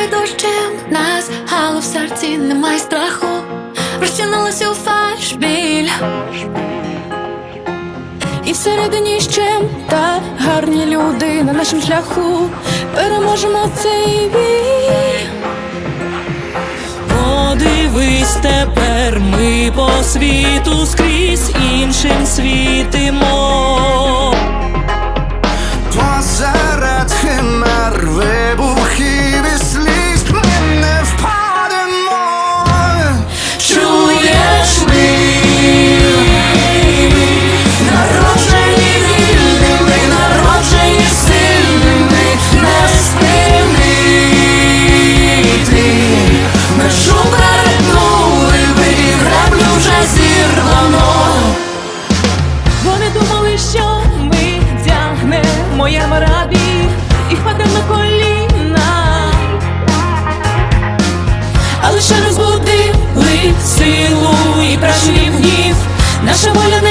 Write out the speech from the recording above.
поливає дощем нас, але в серці немає страху, розчинилася у фальш біль. І всередині ще та гарні люди на нашому шляху переможемо цей бій. Подивись тепер ми по світу скрізь іншим світимо. наша воля